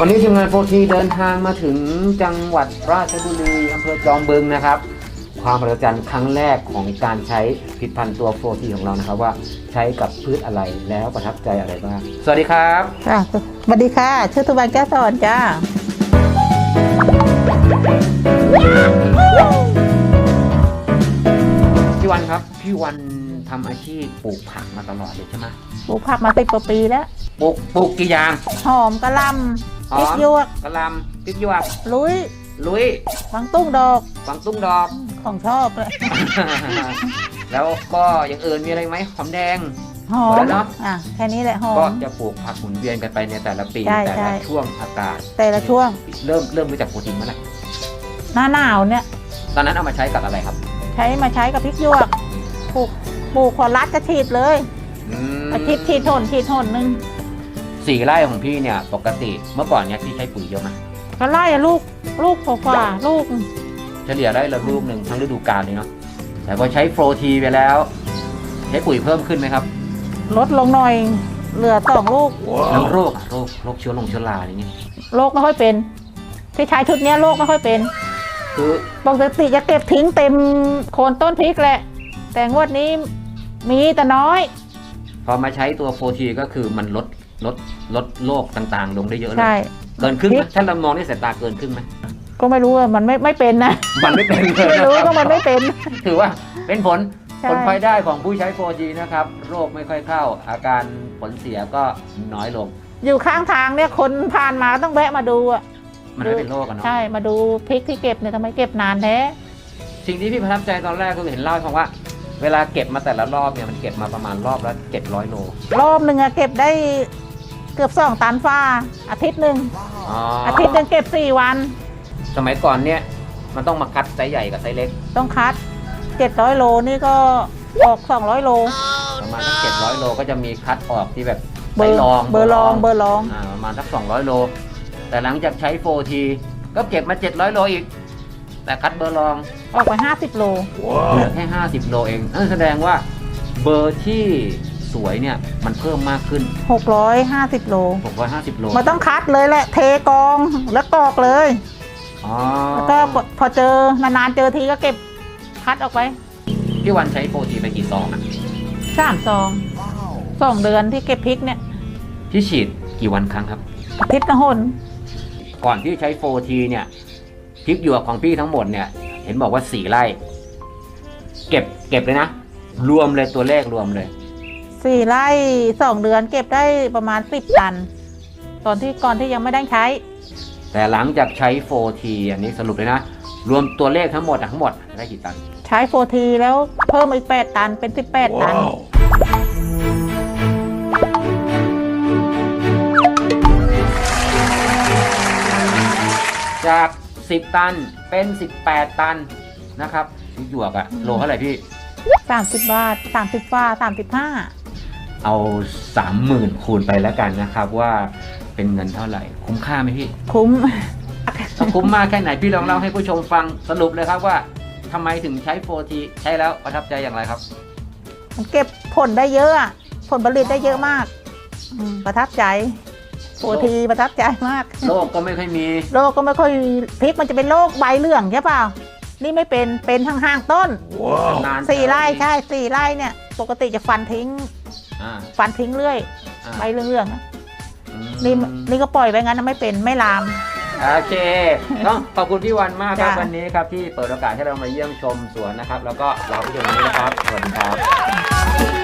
วันนี้ทีมงานโฟทีเดินทางมาถึงจังหวัดราชบุรีอำเภอจอมบึงนะครับ ความประจันครั้งแรกของการใช้ผลิดพันธุ์ตัวโฟทีของเรานะครับว่าใช้กับพืชอะไรแล้วประทับใจอะไรบ้าง สวัสดีครับ ค่ะสวัสดีค่ะ ชื่อตุบันแก้วสอนจ้า พี่วันครับ พี่วันทำอาชีพปลูกผักมาตลอดเลยใช่ไหมปลูกผักมาสิบกว่าปีแล้ว ปลูกปลูกกี่อย่าง หอมกะหล หำพอริกมหยวก กะหลำพริกหยวกลุยลุยบางตุ้งดอกกวางตุ้งดอก ของชอบเลยแล้วก็อย่างอื่นมีอะไรไหมหอมแดง หอหมดแล้มวเนอะ อะแค่นี้แหละหอก็ม จะปลูกผักหมุนเวียนกันไปในแต่ละปีใช่แต่ใช่ ละช่วงอากาศแต่ละช่วง เริ่มเริ่มรู้จักโปรตีนมาแล้วหน้าหนาวเนี่ย ตอนนั้นเอามาใช้กับอะไรครับใช้มาใช้กับพริกหยวกปลูกปลูกพอรัดก็ฉีดเลยอืมอาทิตย์ฉีดหนฉีดหนหนึ่ง สี่ไร่ของพี่เนี่ยปกติเมื่อก่อนเนี่ยพี่ใช้ปุ๋ยเยอะไหมก็ไล่อะลูกลูกกว่าๆลูกเฉลี่ยไร่ละลูกหนึ่งทั้งฤดูกาลเลยเนาะแต่พอใช้โปรทีไปแล้ว ใช้ปุ๋ยเพิ่มขึ้นไหมครับ ลดลงหน่อย เหลือสองลูกแล้วโรคอะโรคโรคเชื้อลงเชื้อราอะไรเงี้ยโรคไม่ค่อยเป็น ที่ใช้ชุดเนี้ยโรคไม่ค่อยเป็นคือปกติจะเก็บทิ้งเต็มโคนต้นพริกแหละ แต่งวดนี้มีแต่น้อย พอมาใช้ตัวโปรทีก็คือมันลด ลดลดโรคต่างๆ ลงได้เยอะเลใช่ยเกินครึ่งไหมพริกถ้าเรามองด้วยสายตาเกินครึ่งไหมก็ไม่รู้ว่ามันไม่ไม่เป็นนะ มันไม่เป็นเลยไม่รู้ก็มันไม่เป็น ถือว่าเป็นผลใช่ ผลพลอยได้ของผู้ใช้ 4G นะครับ โรคไม่ค่อยเข้า อาการผลเสียก็น้อยลง อยู่ข้างทางเนี่ยคนผ่านมาก็ต้องแวะมาดูอะ มันไม่เป็นโรคกันเนาะ ใช่มาดูพริกที่เก็บเนี่ยทำไมเก็บนานแท้ สิ่งที่พี่ประทับใจตอนแรกก็คือเห็นเล่าให้ฟังว่า เวลาเก็บมาแต่ละรอบเนี่ยมันเก็บมาประมาณรอบละ700โล รอบหนึ่งอะเก็บได้ เกือบสองตันฟ้าอาทิตย์หนึ่งอ๋ออาทิตย์หนึ่งเก็บสี่วัน สมัยก่อนเนี่ยมันต้องมาคัดไซส์ใหญ่กับไซส์เล็ก ต้องคัดเจ็ดร้อยโลนี่ก็ออกสองร้อยโลประมาณสัก700โลก็จะมีคัดออกที่แบบเบไซอส์ร์รองเบอร์รองเบอร์รองอ่าประมาณสัก200โล แต่หลังจากใช้ 4T ก็เก็บมา700โลอีก แต่คัดเบอร์รองออกไปห้าสิบโลเหลือแค่50โลเองนั่นแสดงว่าเบอร์ที่ สวยเนี่ยมันเพิ่มมากขึ้นหกร้อยห้าสิบโล 650 โลมันต้องคัดเลยแหละ เทกองแล้วกรอกเลยอ๋อแล้วก็พอเจอนานๆเจอทีก็เก็บคัดออกไปพี่วันใช้ 4T ไปกี่ซองอะสามซองสองเดือนที่เก็บพริกเนี่ยที่ฉีดกี่วันครั้งครับอาทิตย์ละหน ก่อนที่ใช้ 4T เนี่ยพริกหยวกของพี่ทั้งหมดเนี่ย เห็นบอกว่า4ไร่ เก็บเก็บเลยนะ รวมเลยตัวเลขรวมเลย สี่ไร่สองเดือนเก็บได้ประมาณสิบตัน ตอนที่ก่อนที่ยังไม่ได้ใช้ แต่หลังจากใช้ 4T อันนี้สรุปเลยนะ รวมตัวเลขทั้งหมดอะทั้งหมดได้กี่ตัน ใช้โฟทีแล้วเพิ่มอีกแปดตันเป็นสิบแปดตัน จาก 10 ตันเป็น 18 ตันนะครับพริกหยวกอะโลเท่าไหร่พี่ สามสิบบาทสามสิบฟ้าสามสิบห้า เอา 30,000 คูณไปแล้วกันนะครับ ว่าเป็นเงินเท่าไหร่ คุ้มค่าไหมพี่คุ้มถ้าคุ้มมากแค่ไหนพี่ลองเล่าให้ผู้ชมฟังสรุปเลยครับว่าทำไมถึงใช้ 4T ใช้แล้วประทับใจอย่างไรครับ มันเก็บผลได้เยอะอะผลผลิตได้เยอะมากอืมประทับใจโฟทีประทับใจมาก โลกก็ไม่ค่อยมี โรคก็ไม่ค่อยพริกมันจะเป็นโรคใบเหลืองใช่เปล่า นี่ไม่เป็น เป็นห่างๆต้น นานสี่ไร่ใช่สี่ไร่เนี่ย ปกติจะฟันทิ้ง อ่าฟันทิ้งเรื่อยอ่าใบเหลืองๆอะอืมนี่นี่ก็ปล่อยไปงั้นนะไม่เป็นไม่ลาม โอเคต้องขอบคุณพี่วันมากครับจ้ะ วันนี้ครับที่เปิดโอกาสให้เรามาเยี่ยมชมสวนนะครับ แล้วก็เราผู้ชมวันนี้นะครับสวัสดีครับ